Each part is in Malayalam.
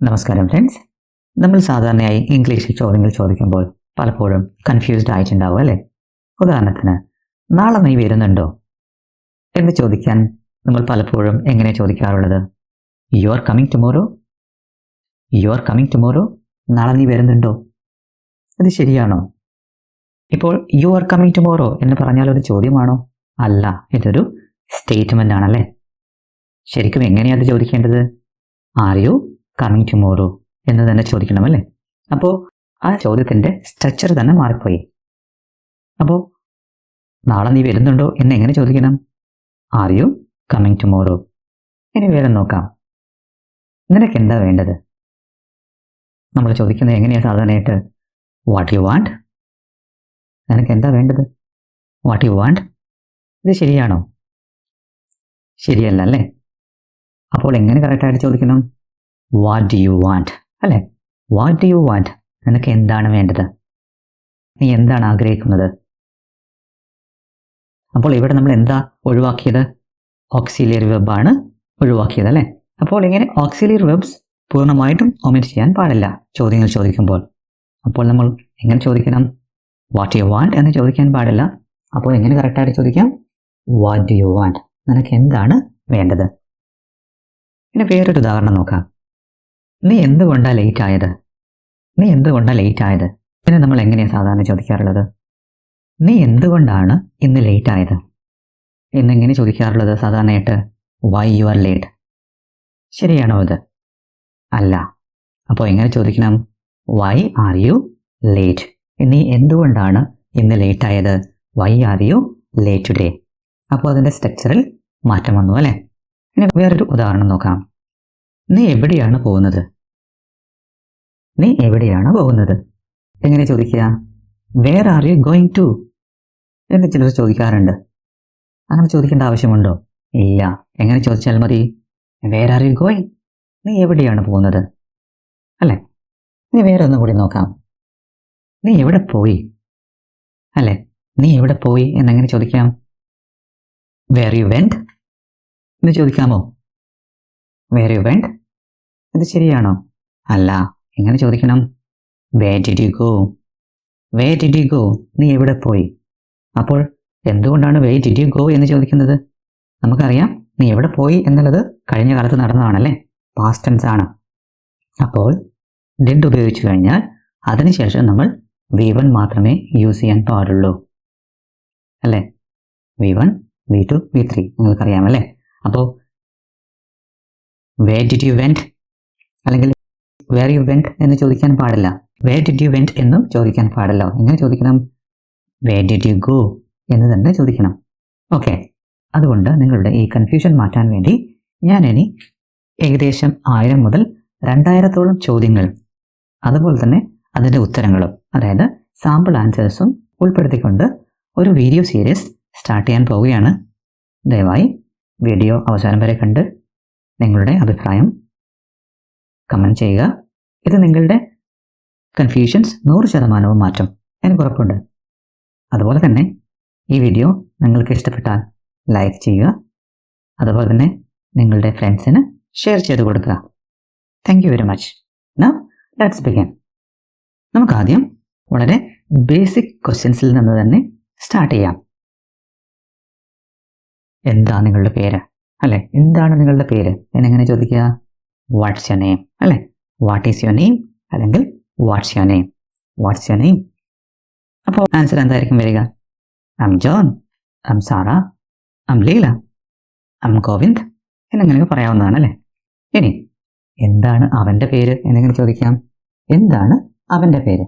നമസ്കാരം ഫ്രണ്ട്സ് നമ്മൾ സാധാരണയായി ഇംഗ്ലീഷിൽ ചോദ്യങ്ങൾ ചോദിക്കുമ്പോൾ പലപ്പോഴും കൺഫ്യൂസ്ഡ് ആയിട്ടുണ്ടാവും അല്ലേ? ഉദാഹരണത്തിന് നാളെ നീ വരുന്നുണ്ടോ? എന്ന് ചോദിക്കാൻ നമ്മൾ പലപ്പോഴും എങ്ങനെ ചോദിക്കാറുള്ളത്? You are coming tomorrow you are coming tomorrow നാളെ നീ വരുന്നുണ്ടോ? അത് ശരിയാണോ? ഇപ്പോൾ യു ആർ കമ്മിങ് ടുമോറോ എന്ന് പറഞ്ഞാൽ ഒരു ചോദ്യമാണോ? അല്ല ഇതൊരു സ്റ്റേറ്റ്മെന്റ് ആണല്ലേ? ശരിക്കും എങ്ങനെയാണ് അത് ചോദിക്കേണ്ടത്? ആർ യു കമ്മിങ് ടുമോറോ എന്ന് തന്നെ ചോദിക്കണം അല്ലേ അപ്പോൾ ആ ചോദ്യത്തിന്റെ സ്ട്രക്ചർ തന്നെ മാറിപ്പോയി. അപ്പോൾ നാളെ നീ വരുന്നുണ്ടോ എന്ന് എങ്ങനെ ചോദിക്കണം? ആർ യു കമ്മിങ് ടുമോറോ ഇനി വേറെ നോക്കാം. നിനക്ക് എന്താ വേണ്ടത്? നമ്മൾ ചോദിക്കുന്നത് എങ്ങനെയാണ് സാധാരണയായിട്ട്? വാട്ട് യു വാണ്ട് നിനക്ക് എന്താ വേണ്ടത്? വാട്ട് യു വാണ്ട് ഇത് ശരിയാണോ? ശരിയല്ല അല്ലേ അപ്പോൾ എങ്ങനെ കറക്റ്റായിട്ട് ചോദിക്കണം? വാട്ട് ഡു യു വാണ്ട് അല്ലേ? വാട്ട് ഡു യു വാണ്ട് നിനക്ക് എന്താണ് വേണ്ടത്? നീ എന്താണ് ആഗ്രഹിക്കുന്നത്? അപ്പോൾ ഇവിടെ നമ്മൾ എന്താ ഒഴിവാക്കിയത്? ഓക്സിലിയറി വെബാണ് ഒഴിവാക്കിയത് അല്ലേ? അപ്പോൾ ഇങ്ങനെ ഓക്സിലിയറി വെബ്സ് പൂർണമായിട്ടും ഒമിറ്റ് ചെയ്യാൻ പാടില്ല ചോദ്യങ്ങൾ ചോദിക്കുമ്പോൾ. അപ്പോൾ നമ്മൾ എങ്ങനെ ചോദിക്കണം? വാട്ട് യു വാണ്ട് എന്ന് ചോദിക്കാൻ പാടില്ല. അപ്പോൾ എങ്ങനെ കറക്റ്റായിട്ട് ചോദിക്കാം? വാട്ട് യു വാണ്ട് നിനക്ക് എന്താണ് വേണ്ടത്? പിന്നെ വേറൊരു ഉദാഹരണം നോക്കാം. നീ എന്തുകൊണ്ടാ ലേറ്റ് ആയത്? നീ എന്തുകൊണ്ടാ ലേറ്റ് ആയത്? പിന്നെ നമ്മൾ എങ്ങനെയാണ് സാധാരണ ചോദിക്കാറുള്ളത്? നീ എന്തുകൊണ്ടാണ് ഇന്ന് ലേറ്റ് ആയത്? എന്നെങ്ങനെ ചോദിക്കാറുള്ളത് സാധാരണയായിട്ട്? വൈ യു ആർ ലേറ്റ് ശരിയാണോ ഇത്? അല്ല. അപ്പോൾ എങ്ങനെ ചോദിക്കണം? വൈ ആർ യു ലേറ്റ് നീ എന്തുകൊണ്ടാണ് ഇന്ന് ലേറ്റ് ആയത്? Why are you late today അപ്പോൾ അതിന്റെ സ്ട്രക്ചറിൽ മാറ്റം വന്നു അല്ലേ? ഇനി വേറൊരു ഉദാഹരണം നോക്കാം. നീ എവിടെയാണ് പോകുന്നത്? നീ എവിടെയാണ് പോകുന്നത്? എങ്ങനെ ചോദിക്കുക? Where are you going to എന്ന് ചിലർ ചോദിക്കാറുണ്ട്. അങ്ങനെ ചോദിക്കേണ്ട ആവശ്യമുണ്ടോ? ഇല്ല. എങ്ങനെ ചോദിച്ചാൽ മതി? വേർ ആർ യു ഗോയിങ് നീ എവിടെയാണ് പോകുന്നത്? അല്ലേ? നീ വേറെ ഒന്നും കൂടി നോക്കാം. നീ എവിടെ പോയി? അല്ലേ? നീ എവിടെ പോയി എന്നെങ്ങനെ ചോദിക്കാം? വേർ യു വെന്റ് എന്ന് ചോദിക്കാമോ? വേർ യു വെന്റ് ഇത് ശരിയാണോ? അല്ല എങ്ങനെ ചോദിക്കണം? വേറ്റിറ്റിക്കോ വേറ്റിറ്റിക്കോ നീ എവിടെ പോയി? അപ്പോൾ എന്തുകൊണ്ടാണ് വേറ്റിറ്റിക്കോ എന്ന് ചോദിക്കുന്നത്? നമുക്കറിയാം നീ എവിടെ പോയി എന്നുള്ളത് കഴിഞ്ഞ കാലത്ത് നടന്നതാണല്ലേ? പാസ്റ്റ് ടെൻസ് ആണ്. അപ്പോൾ ഡെഡ് ഉപയോഗിച്ചു കഴിഞ്ഞാൽ അതിനുശേഷം നമ്മൾ വി വൺ മാത്രമേ യൂസ് ചെയ്യാൻ പാടുള്ളൂ. അല്ലേ? V one V two V three നിങ്ങൾക്കറിയാമല്ലേ അപ്പോൾ വേ ഡിഡ് യു വെന്റ് അല്ലെങ്കിൽ വേർ യു വെന്റ് എന്ന് ചോദിക്കാൻ പാടില്ല. വേർ ഡിഡ് യു വെന്റ് എന്നും ചോദിക്കാൻ പാടില്ല. എങ്ങനെ ചോദിക്കണം. വേർ ഡിഡ് യു ഗോ എന്ന് തന്നെ ചോദിക്കണം. ഓക്കെ അതുകൊണ്ട് നിങ്ങളുടെ ഈ കൺഫ്യൂഷൻ മാറ്റാൻ വേണ്ടി ഞാൻ ഇനി ഏകദേശം ആയിരം മുതൽ രണ്ടായിരത്തോളം ചോദ്യങ്ങൾ അതുപോലെ തന്നെ അതിന്റെ ഉത്തരങ്ങളും അതായത് സാമ്പിൾ ആൻസേഴ്സും ഉൾപ്പെടുത്തിക്കൊണ്ട് ഒരു വീഡിയോ സീരീസ് സ്റ്റാർട്ട് ചെയ്യാൻ പോവുകയാണ്. ദയവായി വീഡിയോ അവസാനം വരെ കണ്ട് നിങ്ങളുടെ അഭിപ്രായം കമന്റ് ചെയ്യുക. ഇത് നിങ്ങളുടെ കൺഫ്യൂഷൻസ് നൂറ് ശതമാനവും മാറ്റും. എനിക്ക് ഉറപ്പുണ്ട്. അതുപോലെ തന്നെ ഈ വീഡിയോ നിങ്ങൾക്ക് ഇഷ്ടപ്പെട്ടാൽ ലൈക്ക് ചെയ്യുക. അതുപോലെ തന്നെ നിങ്ങളുടെ ഫ്രണ്ട്സിന് ഷെയർ ചെയ്ത് കൊടുക്കുക. Thank you very much now let's begin നമുക്ക് ആദ്യം വളരെ ബേസിക് ക്വസ്റ്റ്യൻസിൽ നിന്ന് തന്നെ സ്റ്റാർട്ട് ചെയ്യാം. എന്താ നിങ്ങളുടെ പേര്? അല്ലെ? എന്താണ് നിങ്ങളുടെ പേര്? എന്നെങ്ങനെ ചോദിക്കുക? വാട്ട്സ് യുവർ നെയിം അല്ലെ? വാട്ട് ഈസ് യുവർ നെയിം അല്ലെങ്കിൽ what's your name what's your name അപ്പോൾ ആൻസർ എന്തായിരിക്കും വരിക? I'm John I'm Sara I'm Leela I'm Govind എന്നിങ്ങനെയൊക്കെ പറയാവുന്നതാണ് അല്ലേ? ഇനി എന്താണ് അവന്റെ പേര് എന്നിങ്ങനെ ചോദിക്കാം. എന്താണ് അവന്റെ പേര്?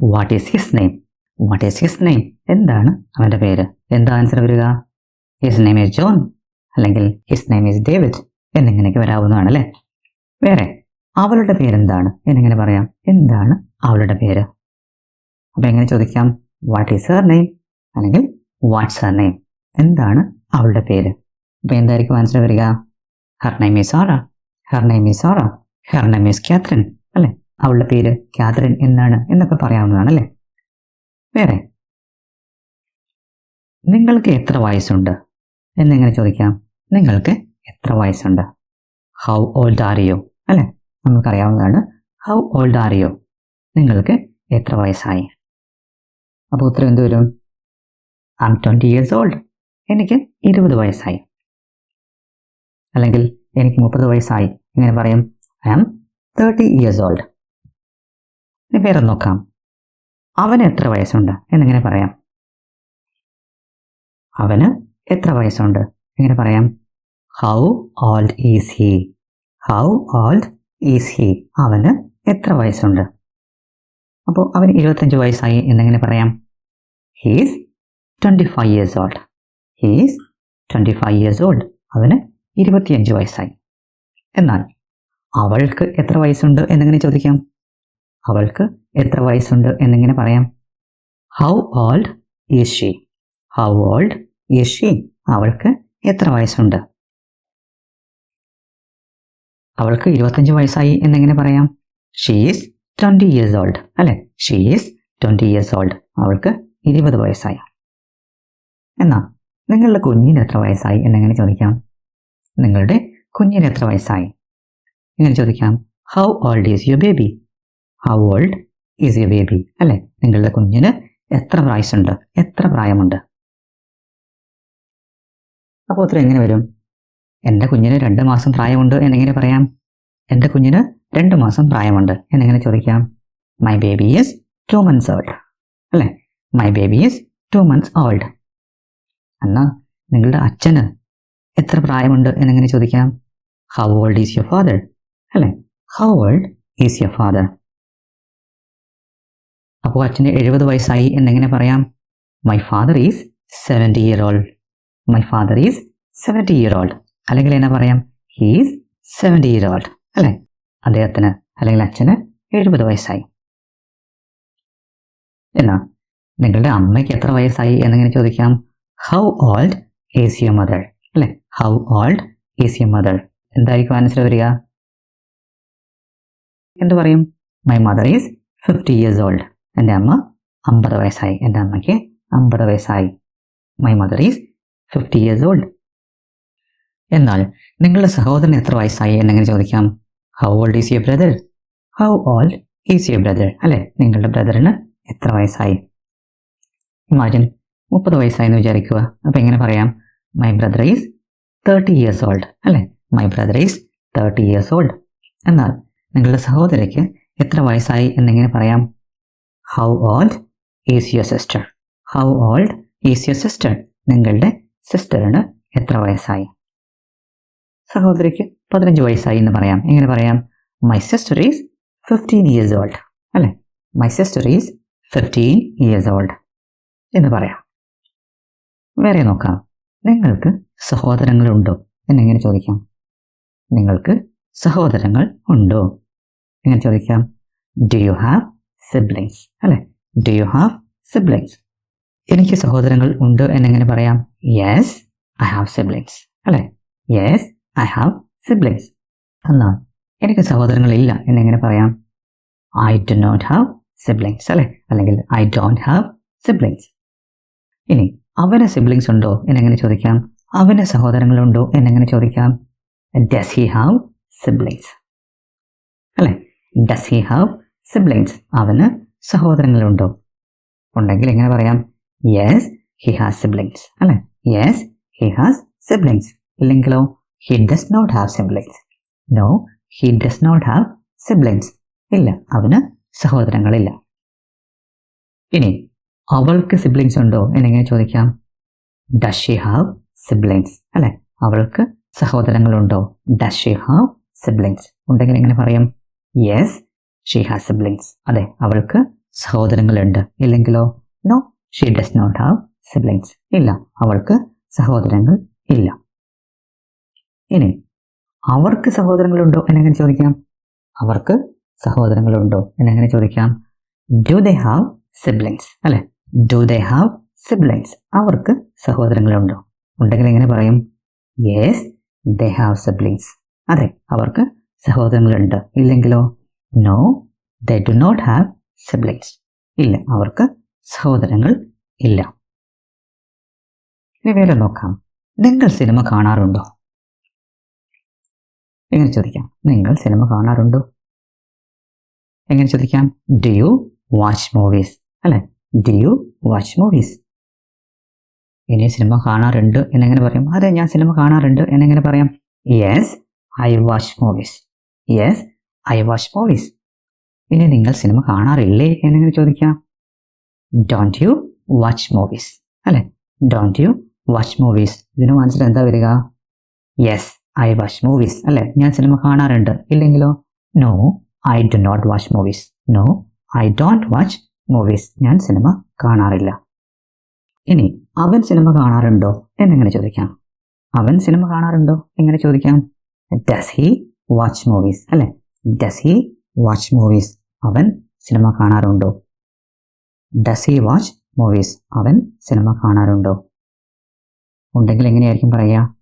What is his name what is his name എന്താണ് അവന്റെ പേര്? എന്താ ആൻസർ വരിക? ഹിസ് നെയിം ഈസ് ജോൺ അല്ലെങ്കിൽ ഹിസ് നെയിം ഈസ് ഡേവിഡ് എന്നിങ്ങനെയൊക്കെ വരാവുന്നതാണ് അല്ലേ? വേറെ? അവളുടെ പേരെന്താണ്? എന്നെങ്ങനെ പറയാം. എന്താണ് അവളുടെ പേര്? അപ്പൊ എങ്ങനെ ചോദിക്കാം? വാട്ട് ഈസ് ഹർ നെയിം അല്ലെങ്കിൽ വാട്ട്സ് ഹർ നെയിം എന്താണ് അവളുടെ പേര്? അപ്പൊ എന്തായിരിക്കും ആൻസർ വരിക? Her name is or her name is or her name is Catherine അല്ലേ? അവളുടെ പേര് കാത്രിൻ എന്നാണ് എന്നൊക്കെ പറയാവുന്നതാണ് അല്ലേ? വേറെ? നിങ്ങൾക്ക് എത്ര വയസ്സുണ്ട്? എന്നെങ്ങനെ ചോദിക്കാം? നിങ്ങൾക്ക് എത്ര വയസ്സുണ്ട്? ഹൗ ഓൾഡ് ആർ യു അല്ലെ? നമുക്കറിയാവുന്നതാണ്. ഹൗ ഓൾഡ് ആർ യു നിങ്ങൾക്ക് എത്ര വയസ്സായി? അപ്പോൾ ഉത്തരം എന്ത് വരും? I am twenty years old എനിക്ക് ഇരുപത് വയസ്സായി. അല്ലെങ്കിൽ എനിക്ക് മുപ്പത് വയസ്സായി. ഇങ്ങനെ പറയും? I am thirty years old ഇനി പേരെ നോക്കാം. അവന് എത്ര വയസ്സുണ്ട്? എന്നിങ്ങനെ പറയാം? അവന് എത്ര വയസ്സുണ്ട്? എങ്ങനെ പറയാം? How old is he how old is he അവന് എത്ര വയസ്സുണ്ട്? അപ്പോൾ അവന് ഇരുപത്തഞ്ച് വയസ്സായി എന്നെങ്ങനെ പറയാം? He's twenty five years old he's twenty five years old അവന് ഇരുപത്തിയഞ്ച് വയസ്സായി. എന്നാൽ അവൾക്ക് എത്ര വയസ്സുണ്ട് എന്നെങ്ങനെ ചോദിക്കാം? അവൾക്ക് എത്ര വയസ്സുണ്ട് എന്നെങ്ങനെ പറയാം? How old is she how old is she അവൾക്ക് എത്ര വയസ്സുണ്ട്? അവൾക്ക് ഇരുപത്തഞ്ച് വയസ്സായി എന്നെങ്ങനെ പറയാം? ഷീസ് ട്വന്റി ഇയേഴ്സ് ഓൾഡ് അല്ലെ? ഷീസ് ട്വന്റി ഇയേഴ്സ് ഓൾഡ് അവൾക്ക് ഇരുപത് വയസ്സായി. എന്നാൽ നിങ്ങളുടെ കുഞ്ഞിന് എത്ര വയസ്സായി എന്നെങ്ങനെ ചോദിക്കാം? നിങ്ങളുടെ കുഞ്ഞിന് എത്ര വയസ്സായി? ഇങ്ങനെ ചോദിക്കാം. How old is your baby how old is your baby അല്ലെ? നിങ്ങളുടെ കുഞ്ഞിന് എത്ര പ്രായസുണ്ട് എത്ര പ്രായമുണ്ട്? അപ്പോൾ ഉത്തരം എങ്ങനെ വരും? എന്റെ കുഞ്ഞിന് രണ്ട് മാസം പ്രായമുണ്ട് എന്നെങ്ങനെ പറയാം? എന്റെ കുഞ്ഞിന് രണ്ട് മാസം പ്രായമുണ്ട് എന്നെങ്ങനെ ചോദിക്കാം? My baby is two months old അല്ലേ? My baby is two months old എന്നാൽ നിങ്ങളുടെ അച്ഛന് എത്ര പ്രായമുണ്ട് എന്നെങ്ങനെ ചോദിക്കാം? How old is your father അല്ലേ? How old is your father അപ്പോൾ അച്ഛന് എഴുപത് വയസ്സായി എന്നെങ്ങനെ പറയാം? My father is seventy year old my father is seventy year old അല്ലെങ്കിൽ എന്നാ പറയാം? ഹീസ് സെവന്റി ഇയർ ഓൾഡ് അല്ലേ? അദ്ദേഹത്തിന് അല്ലെങ്കിൽ അച്ഛന് എഴുപത് വയസ്സായി. എന്നാ നിങ്ങളുടെ അമ്മയ്ക്ക് എത്ര വയസ്സായി എന്നിങ്ങനെ ചോദിക്കാം? How old is you mother അല്ലെ? How old is you mother എന്തായിരിക്കും ആൻസർ വരിക? എന്ത് പറയും? My mother is fifty years old എന്റെ അമ്മ അമ്പത് വയസ്സായി. എന്റെ അമ്മയ്ക്ക് അമ്പത് വയസ്സായി. My mother is fifty years old എന്നാൽ നിങ്ങളുടെ സഹോദരൻ എത്ര വയസ്സായി എന്നെങ്ങനെ ചോദിക്കാം. How old is your brother how old is your brother അല്ലെ? നിങ്ങളുടെ ബ്രദറിന് എത്ര വയസ്സായി? ഇമാജിൻ മുപ്പത് വയസ്സായി എന്ന് വിചാരിക്കുക. അപ്പം എങ്ങനെ പറയാം? My brother is thirty years old അല്ലേ? My brother is thirty years old എന്നാൽ നിങ്ങളുടെ സഹോദരിക്ക് എത്ര വയസ്സായി എന്നെങ്ങനെ പറയാം? How old is your sister how old is your sister നിങ്ങളുടെ സിസ്റ്ററിന് എത്ര വയസ്സായി? സഹോദരിക്ക് പതിനഞ്ച് വയസ്സായി എന്ന് പറയാം. എങ്ങനെ പറയാം? My sister is fifteen years old അല്ലേ? My sister is fifteen years old എന്ന് പറയാം. വേറെ നോക്കാം. നിങ്ങൾക്ക് സഹോദരങ്ങളുണ്ടോ? എന്നെങ്ങനെ ചോദിക്കാം? നിങ്ങൾക്ക് സഹോദരങ്ങൾ ഉണ്ടോ? എങ്ങനെ ചോദിക്കാം? ഡു യു ഹാവ് സിബ്ലിങ്സ് അല്ലെ? ഡു യു ഹാവ് സിബ്ലിങ്സ് എനിക്ക് സഹോദരങ്ങൾ ഉണ്ട് എന്നെങ്ങനെ പറയാം? യെസ് ഐ ഹാവ് സിബ്ലിങ്സ് അല്ലെ? യെസ് ഐ ഹാവ് സിബ്ലിങ്സ് എന്നാൽ എനിക്ക് സഹോദരങ്ങളില്ല എന്നെങ്ങനെ പറയാം? I do not have siblings അല്ലെ? അല്ലെങ്കിൽ ഐ ഡോണ്ട് ഹാവ് സിബ്ലിങ്സ് ഇനി അവന് സിബ്ലിങ്സ് ഉണ്ടോ എന്നെങ്ങനെ ചോദിക്കാം? അവന് സഹോദരങ്ങളുണ്ടോ എന്നെങ്ങനെ ചോദിക്കാം? ഡസ് ഹി ഹാവ് സിബ്ലിങ്സ് അല്ലെ? ഡസ് ഹി ഹാവ് സിബ്ലിങ്സ് അവന് സഹോദരങ്ങളുണ്ടോ? ഉണ്ടെങ്കിൽ എങ്ങനെ പറയാം? യെസ് ഹി ഹാസ് സിബ്ലിങ്സ് അല്ലെ? Yes he has siblings ഇല്ലെങ്കിലോ? He does not have siblings no he does not have siblings ഇല്ല അവന് സഹോദരങ്ങളില്ല. ഇനി അവൾക്ക് സിബ്ലിങ്സ് ഉണ്ടോ എന്നെങ്ങനെ ചോദിക്കാം. ഡസ് ഷി ഹാവ് സിബ്ലിങ്സ് അല്ലെ? അവൾക്ക് സഹോദരങ്ങളുണ്ടോ? ഡസ് ഷി ഹാവ് സിബ്ലിങ്സ് ഉണ്ടെങ്കിൽ എങ്ങനെ പറയും? യെസ് ഷീ ഹാസ് സിബ്ലിങ്സ് അതെ അവൾക്ക് സഹോദരങ്ങളുണ്ട്. ഇല്ലെങ്കിലോ? No she does not have siblings ഇല്ല അവൾക്ക് സഹോദരങ്ങൾ ഇല്ല. ഇനി അവർക്ക് സഹോദരങ്ങളുണ്ടോ എന്നെങ്ങനെ ചോദിക്കാം? അവർക്ക് സഹോദരങ്ങളുണ്ടോ എന്നെങ്ങനെ ചോദിക്കാം? ഡു ദേ ഹാവ് സിബ്ലിങ്സ് അല്ലെ? ഡു ദേ ഹാവ് സിബ്ലിങ്സ് അവർക്ക് സഹോദരങ്ങളുണ്ടോ? ഉണ്ടെങ്കിൽ എങ്ങനെ പറയും? യെസ് ദേ ഹാവ് സിബ്ലിങ്സ് അതെ അവർക്ക് സഹോദരങ്ങളുണ്ട്. ഇല്ലെങ്കിലോ? No they do not have siblings ഇല്ല അവർക്ക് സഹോദരങ്ങൾ ഇല്ല. ഇനി വേറെ നോക്കാം. നിങ്ങൾ സിനിമ കാണാറുണ്ടോ? എങ്ങനെ ചോദിക്കാം? നിങ്ങൾ സിനിമ കാണാറുണ്ടോ? എങ്ങനെ ചോദിക്കാം? ഡു യു വാച്ച് മൂവീസ് അല്ലെ? ഡു യു വാച്ച് മൂവീസ് ഇനി സിനിമ കാണാറുണ്ട് എന്നെങ്ങനെ പറയും? അതെ ഞാൻ സിനിമ കാണാറുണ്ട് എന്നെങ്ങനെ പറയാം? Yes I watch movies yes I watch movies ഇനി നിങ്ങൾ സിനിമ കാണാറില്ലേ എന്നെങ്ങനെ ചോദിക്കാം? ഡോണ്ട് യു വാച്ച് മൂവീസ് അല്ലെ? ഡോണ്ട് യു വാച്ച് മൂവീസ് ഇതിന് മനസ്സിൽ എന്താ വരിക? യെസ് ഐ വാഷ് മൂവീസ് അല്ലെ? ഞാൻ സിനിമ കാണാറുണ്ട്. ഇല്ലെങ്കിലോ? No I do not watch movies no I don't watch movies ഞാൻ സിനിമ കാണാറില്ല. ഇനി അവൻ സിനിമ കാണാറുണ്ടോ? എന്നെങ്ങനെ ചോദിക്കാം? അവൻ സിനിമ കാണാറുണ്ടോ? എങ്ങനെ ചോദിക്കാം? ഡസ് ഹി വാച്ച് മൂവീസ് അല്ലെ? ഡസ് ഹി വാച്ച് മൂവീസ് അവൻ സിനിമ കാണാറുണ്ടോ? ഡസ് ഹി വാച്ച് മൂവീസ് അവൻ സിനിമ കാണാറുണ്ടോ? ഉണ്ടെങ്കിൽ എങ്ങനെയായിരിക്കും പറയുക?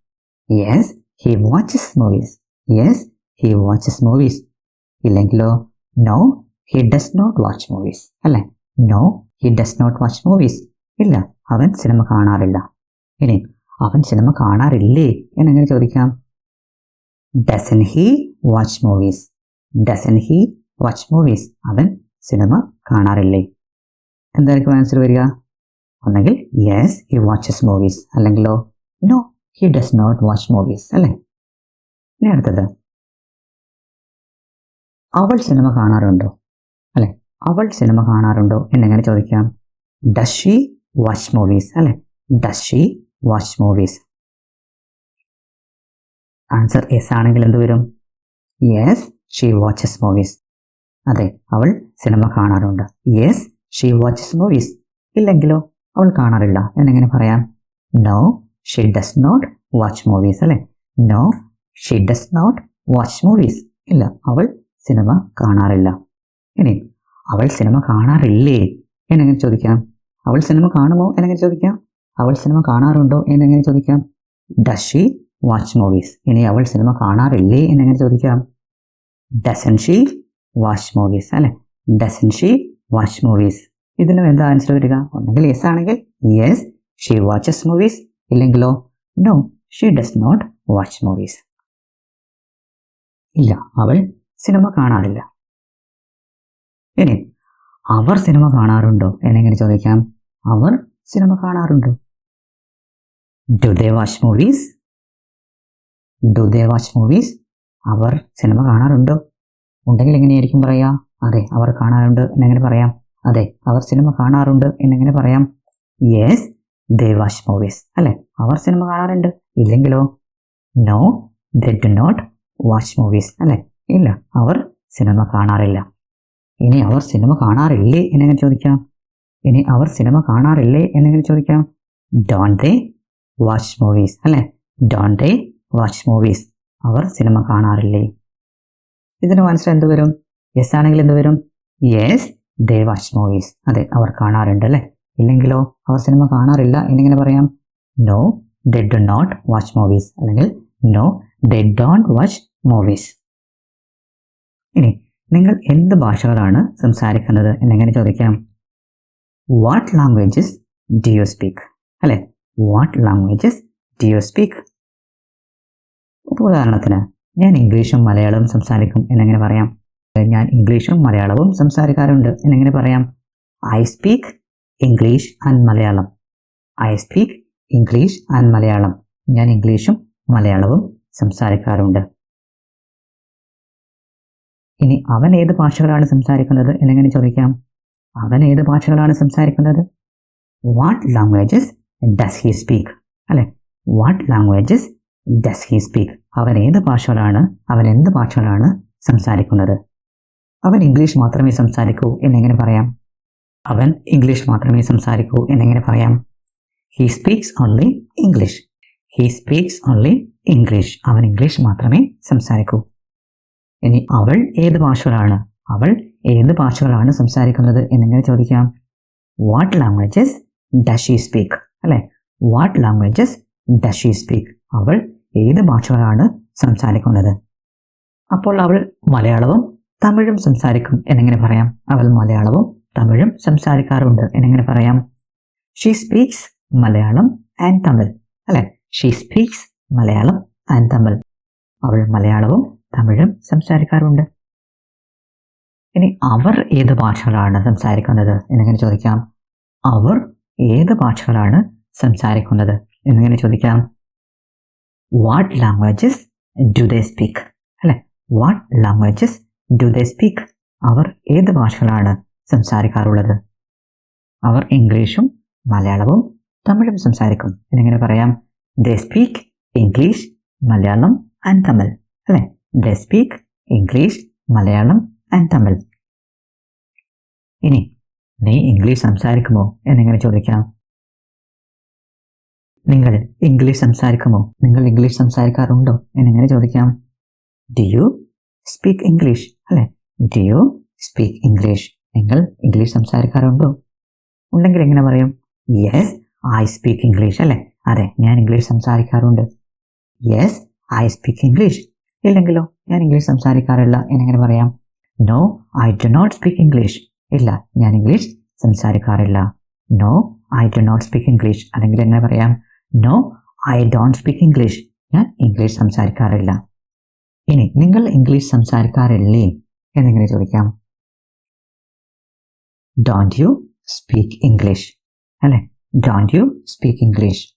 Yes he watches movies yes he watches movies ഇല്ലെങ്കിലോ no he does not watch movies അല്ലേ? No he does not watch movies ഇല്ല അവൻ സിനിമ കാണാറില്ല. ഇനി അവൻ സിനിമ കാണാറില്ലേ എന്നെങ്ങനെ ചോദിക്കാം? Doesn't he watch movies doesn't he watch movies അവൻ സിനിമ കാണാറില്ലേ? എന്തായിരിക്കും ആൻസർ വരിക? ഒന്നെങ്കിൽ യെസ് ഹി വാച്ചസ് മൂവീസ് അല്ലെങ്കിലോ no he does not watch movies അല്ലേ? ഇനി അടുത്തത്. അവൾ സിനിമ കാണാറുണ്ടോ? അല്ലെ? അവൾ സിനിമ കാണാറുണ്ടോ? എന്നെങ്ങനെ ചോദിക്കാം? ഡസ് ഷീ വാച്ച് മൂവീസ് അല്ലെ? Does she watch movies answer yes ആണെങ്കിൽ എന്ത് വരും? യെസ് ഷീ വാച്ചസ് മൂവീസ് അതെ അവൾ സിനിമ കാണാറുണ്ട്. യെസ് ഷീ വാച്ചസ് മൂവീസ് ഇല്ലെങ്കിലോ അവൾ കാണാറില്ല. എന്നെങ്ങനെ പറയാം? No she does not watch movies അല്ലെ? No she does not watch movies ഇല്ല അവൾ സിനിമ കാണാറില്ല. ഇനി അവൾ സിനിമ കാണാറില്ലേ എന്നെങ്ങനെ ചോദിക്കാം? അവൾ സിനിമ കാണുമോ എന്നെങ്ങനെ ചോദിക്കാം? അവൾ സിനിമ കാണാറുണ്ടോ എന്നെങ്ങനെ ചോദിക്കാം? ഡസ് ഷീ വാച്ച് മൂവീസ് ഇനി അവൾ സിനിമ കാണാറില്ലേ എന്നെങ്ങനെ ചോദിക്കാം? ഡസൻ ഷീ വാച്ച് മൂവീസ് അല്ലെ? ഡസൻ ഷീ വാച്ച് മൂവീസ് ഇതിനും എന്താ ആൻസർ വരിക? ഒന്നെങ്കിൽ യെസ് ആണെങ്കിൽ yes she watches movies ഇല്ലെങ്കിലോ? No she does not watch movies ഇല്ല അവൾ സിനിമ കാണാറില്ല. ഇനി അവർ സിനിമ കാണാറുണ്ടോ? എന്നെങ്ങനെ ചോദിക്കാം? അവർ സിനിമ കാണാറുണ്ടോ? Do they watch movies do they watch movies our cinema കാണാറുണ്ടോ? ഉണ്ടെങ്കിൽ എങ്ങനെയായിരിക്കും പറയാ? അതെ അവർ കാണാറുണ്ട് എന്നെങ്ങനെ പറയാം? അതെ അവർ സിനിമ കാണാറുണ്ട് എന്നെങ്ങനെ പറയാം? Yes they watch movies. അല്ലെ? അവർ സിനിമ കാണാറുണ്ട്. ഇല്ലെങ്കിലോ? No they do not watch movies അല്ലെ? ഇല്ല. അവർ സിനിമ കാണാറില്ല. ഇനി അവർ സിനിമ കാണാറില്ലേ എന്നെങ്ങനെ ചോദിക്കാം? ഇനി അവർ സിനിമ കാണാറില്ലേ എന്നെങ്ങനെ ചോദിക്കാം? ഡോൺ ദേ വാച്ച് മൂവീസ് അല്ലെ? ഡോൺ ദേ വാച്ച് മൂവീസ് അവർ സിനിമ കാണാറില്ലേ? ഇതിന് മനസ്സിൽ എന്ത് വരും? യെസ് ആണെങ്കിൽ എന്ത് വരും? യെസ് ദേ വാച്ച് മൂവീസ് അതെ അവർ കാണാറുണ്ട് അല്ലേ? ഇല്ലെങ്കിലോ? അവർ സിനിമ കാണാറില്ല. എന്നിങ്ങനെ പറയാം. No they do not watch movies അല്ലെങ്കിൽ no they don't watch movies ഇനി നിങ്ങൾ എന്ത് ഭാഷകളാണ് സംസാരിക്കുന്നത് എന്നെങ്ങനെ ചോദിക്കാം. What languages do you speak അല്ലെ? What languages do you speak ഉദാഹരണത്തിന് ഞാൻ ഇംഗ്ലീഷും മലയാളവും സംസാരിക്കും എന്നെങ്ങനെ പറയാം. ഞാൻ ഇംഗ്ലീഷും മലയാളവും സംസാരിക്കാറുണ്ട് എന്നെങ്ങനെ പറയാം. I speak English and Malayalam I speak English and Malayalam ഞാൻ ഇംഗ്ലീഷും മലയാളവും സംസാരിക്കാറുണ്ട്. ഇനി അവൻ ഏത് ഭാഷകളാണ് സംസാരിക്കുന്നത്? എന്നെങ്ങനെ ചോദിക്കാം? അവൻ ഏത് ഭാഷകളാണ് സംസാരിക്കുന്നത്? What languages does he speak അല്ലെ? What languages does he speak അവൻ ഏത് ഭാഷകളാണ് അവൻ എന്ത് ഭാഷകളാണ് സംസാരിക്കുന്നത്? അവൻ ഇംഗ്ലീഷ് മാത്രമേ സംസാരിക്കൂ എന്നെങ്ങനെ പറയാം? അവൻ ഇംഗ്ലീഷ് മാത്രമേ സംസാരിക്കൂ എന്നെങ്ങനെ പറയാം. He speaks only English he speaks only English അവൻ ഇംഗ്ലീഷ് മാത്രമേ സംസാരിക്കൂ. ഇനി അവൾ ഏത് ഭാഷകളാണ് അവൾ ഏത് ഭാഷകളാണ് സംസാരിക്കുന്നത് എന്നെങ്ങനെ ചോദിക്കാം. What languages does she speak അല്ലേ? What languages does she speak അവൾ ഏത് ഭാഷകളാണ് സംസാരിക്കുന്നത്? അപ്പോൾ അവൾ മലയാളവും തമിഴും സംസാരിക്കും എന്നെങ്ങനെ പറയാം. അവൾ മലയാളവും തമിഴും സംസാരിക്കാറുണ്ട്. എന്നെങ്ങനെ പറയാം? She speaks Malayalam and Tamil അല്ലെ? She speaks Malayalam and Tamil അവൾ മലയാളവും തമിഴും സംസാരിക്കാറുണ്ട്. ഇനി അവർ ഏത് ഭാഷകളാണ് സംസാരിക്കുന്നത്? എന്നെങ്ങനെ ചോദിക്കാം? അവർ ഏത് ഭാഷകളാണ് സംസാരിക്കുന്നത്? എന്നിങ്ങനെ ചോദിക്കാം? What languages do they speak അല്ലെ? What languages do they speak അവർ ഏത് ഭാഷകളാണ് സംസാരിക്കാറുള്ളത്. അവർ ഇംഗ്ലീഷും മലയാളവും തമിഴും സംസാരിക്കും. ഇതെങ്ങനെ പറയാം? They speak English Malayalam and Tamil അല്ലെ? They speak English Malayalam and Tamil ഇനി നീ ഇംഗ്ലീഷ് സംസാരിക്കുമോ എന്നിങ്ങനെ ചോദിക്കാം? നിങ്ങൾ ഇംഗ്ലീഷ് സംസാരിക്കുമോ? നിങ്ങൾ ഇംഗ്ലീഷ് സംസാരിക്കാറുണ്ടോ എന്നിങ്ങനെ ചോദിക്കാം? ഡു യു സ്പീക്ക് ഇംഗ്ലീഷ് അല്ലെ? ഡു യു സ്പീക്ക് ഇംഗ്ലീഷ് നിങ്ങൾ ഇംഗ്ലീഷ് സംസാരിക്കാറുണ്ടോ? ഉണ്ടെങ്കിൽ എങ്ങനെ പറയും? യെസ് ഐ സ്പീക്ക് ഇംഗ്ലീഷ് അല്ലേ? അതെ ഞാൻ ഇംഗ്ലീഷ് സംസാരിക്കാറുണ്ട്. യെസ് ഐ സ്പീക്ക് ഇംഗ്ലീഷ് ഇല്ലെങ്കിലോ ഞാൻ ഇംഗ്ലീഷ് സംസാരിക്കാറില്ല എന്നെങ്ങനെ പറയാം? No I do not speak English ഇല്ല ഞാൻ English സംസാരിക്കാറില്ല. No I do not speak English അല്ലെങ്കിൽ എങ്ങനെ പറയാം? No I don't speak English ഞാൻ ഇംഗ്ലീഷ് സംസാരിക്കാറില്ല. ഇനി നിങ്ങൾ ഇംഗ്ലീഷ് സംസാരിക്കാറില്ലേ? എന്നിങ്ങനെ ചോദിക്കാം? ഡോണ്ട് യു സ്പീക്ക് ഇംഗ്ലീഷ് അല്ലെ? ഡോണ്ട് യു സ്പീക്ക് ഇംഗ്ലീഷ്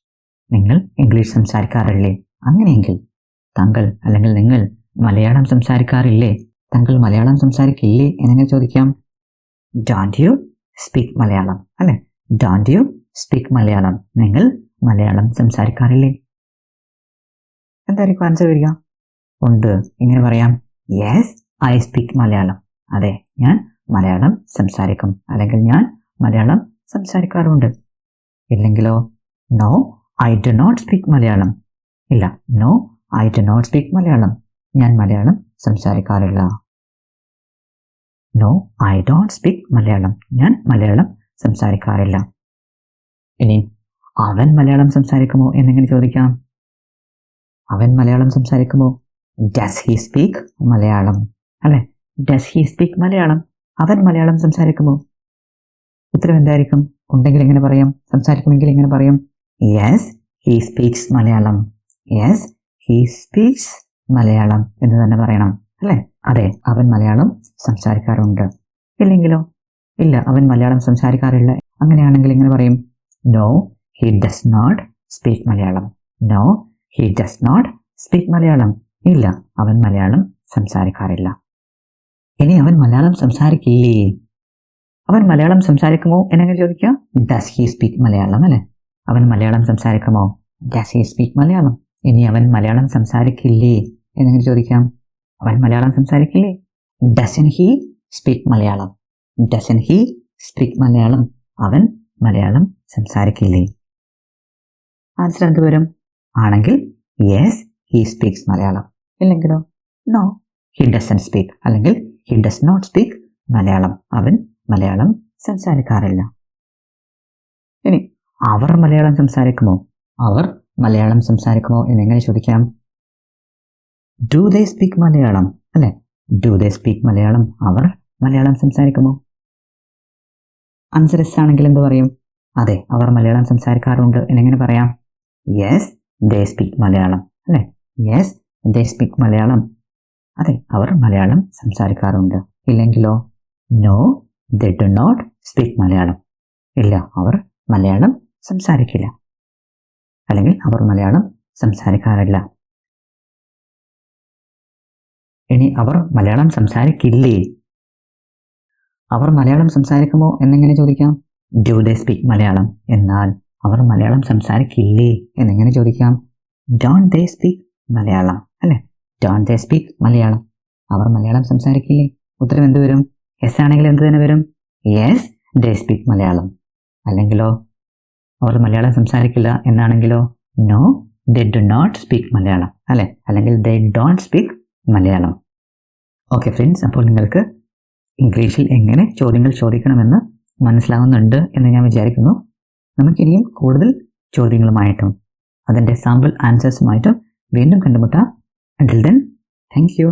നിങ്ങൾ ഇംഗ്ലീഷ് സംസാരിക്കാറില്ലേ? അങ്ങനെയെങ്കിൽ താങ്കൾ അല്ലെങ്കിൽ നിങ്ങൾ മലയാളം സംസാരിക്കാറില്ലേ? താങ്കൾ മലയാളം സംസാരിക്കില്ലേ എന്നെങ്ങനെ ചോദിക്കാം? Don't you speak Malayalam? അല്ലെ? Don't you speak Malayalam? നിങ്ങൾ മലയാളം സംസാരിക്കാറില്ലേ? എന്തായിരിക്കും ആൻസർ വരിക ഉണ്ട്. ഇങ്ങനെ പറയാം? Yes I speak Malayalam. അതെ ഞാൻ മലയാളം സംസാരിക്കും. അല്ലെങ്കിൽ ഞാൻ മലയാളം സംസാരിക്കാറുണ്ട്. ഇല്ലെങ്കിലോ? No I do not speak Malayalam. ഇല്ല no I do not speak Malayalam. ഞാൻ Malayalam സംസാരിക്കാറില്ല. No I don't speak Malayalam. ഞാൻ മലയാളം സംസാരിക്കാറില്ല. ഇനി അവൻ മലയാളം സംസാരിക്കുമോ എന്നെങ്ങനെ ചോദിക്കാം. അവൻ Malayalam സംസാരിക്കുമോ? Does he speak Malayalam? അല്ലെ? Does he speak Malayalam? അവൻ മലയാളം സംസാരിക്കുമോ? ഉത്തരം എന്തായിരിക്കും ഉണ്ടെങ്കിൽ എങ്ങനെ പറയാം? സംസാരിക്കുമെങ്കിൽ എങ്ങനെ പറയും? Yes he speaks Malayalam. Yes he speaks Malayalam എന്ന് തന്നെ പറയണം അല്ലേ? അതെ അവൻ മലയാളം സംസാരിക്കാറുണ്ട്. ഇല്ലെങ്കിലോ? ഇല്ല അവൻ മലയാളം സംസാരിക്കാറില്ല. അങ്ങനെയാണെങ്കിൽ എങ്ങനെ പറയും? No he does not speak Malayalam. No he does not speak Malayalam. ഇല്ല അവൻ മലയാളം സംസാരിക്കാറില്ല. ഇനി അവൻ മലയാളം സംസാരിക്കില്ലേ? അവൻ മലയാളം സംസാരിക്കുമോ? എന്നെങ്ങനെ ചോദിക്കാം ഡസ് ഹി സ്പീക്ക് മലയാളം അല്ലേ? അവൻ Malayalam സംസാരിക്കുമോ? Does he speak Malayalam? ഇനി അവൻ മലയാളം സംസാരിക്കില്ലേ? എന്നെങ്ങനെ ചോദിക്കാം? അവൻ Malayalam സംസാരിക്കില്ലേ? Doesn't he speak Malayalam? Doesn't he speak Malayalam? അവൻ മലയാളം സംസാരിക്കില്ലേ? ആൻസർ എന്ത് വരും? ആണെങ്കിൽ യെസ് ഹി സ്പീക്സ് മലയാളം. ഇല്ലെങ്കിലോ? നോ ഹി ഡസൻ സ്പീക്ക് അല്ലെങ്കിൽ he does not speak Malayalam. അവൻ മലയാളം സംസാരിക്കാറില്ല. ഇനി അവർ മലയാളം സംസാരിക്കുമോ? അവർ മലയാളം സംസാരിക്കുമോ എന്നെങ്ങനെ ചോദിക്കാം? Do they speak Malayalam? അല്ലെ? Do they speak Malayalam? അവർ മലയാളം സംസാരിക്കുമോ? ആൻസർ ആണെങ്കിൽ എന്ത് പറയും? അതെ അവർ മലയാളം സംസാരിക്കാറുണ്ട് എന്നെങ്ങനെ പറയാം? Yes they speak Malayalam. അല്ലെ? Yes they speak Malayalam. അതെ അവർ മലയാളം സംസാരിക്കാറുണ്ട്. ഇല്ലെങ്കിലോ? No they do not speak Malayalam. ഇല്ല അവർ മലയാളം സംസാരിക്കില്ല. അല്ലെങ്കിൽ അവർ മലയാളം സംസാരിക്കാറില്ല. ഇനി അവർ മലയാളം സംസാരിക്കില്ലേ? അവർ മലയാളം സംസാരിക്കുമോ എന്നെങ്ങനെ ചോദിക്കാം? Do they speak Malayalam? എന്നാൽ അവർ മലയാളം സംസാരിക്കില്ലേ? എന്നെങ്ങനെ ചോദിക്കാം? Don't they speak Malayalam? അല്ലെ? Don't they speak Malayalam. അവർ മലയാളം സംസാരിക്കില്ലേ? ഉത്തരം എന്ത് വരും? യെസ് ആണെങ്കിൽ എന്ത് തന്നെ വരും? Yes they speak Malayalam. അല്ലെങ്കിലോ? അവർ മലയാളം സംസാരിക്കില്ല എന്നാണെങ്കിലോ? No they do not speak Malayalam അല്ലെ? അല്ലെങ്കിൽ they don't speak Malayalam. Okay friends അപ്പോൾ നിങ്ങൾക്ക് ഇംഗ്ലീഷിൽ എങ്ങനെ ചോദ്യങ്ങൾ ചോദിക്കണമെന്ന് മനസ്സിലാവുന്നുണ്ട് എന്ന് ഞാൻ വിചാരിക്കുന്നു. നമുക്കിനിയും കൂടുതൽ ചോദ്യങ്ങളുമായിട്ടും അതിന്റെ സാമ്പിൾ ആൻസേഴ്സുമായിട്ടും വീണ്ടും കണ്ടുമുട്ടാം. Until then thank you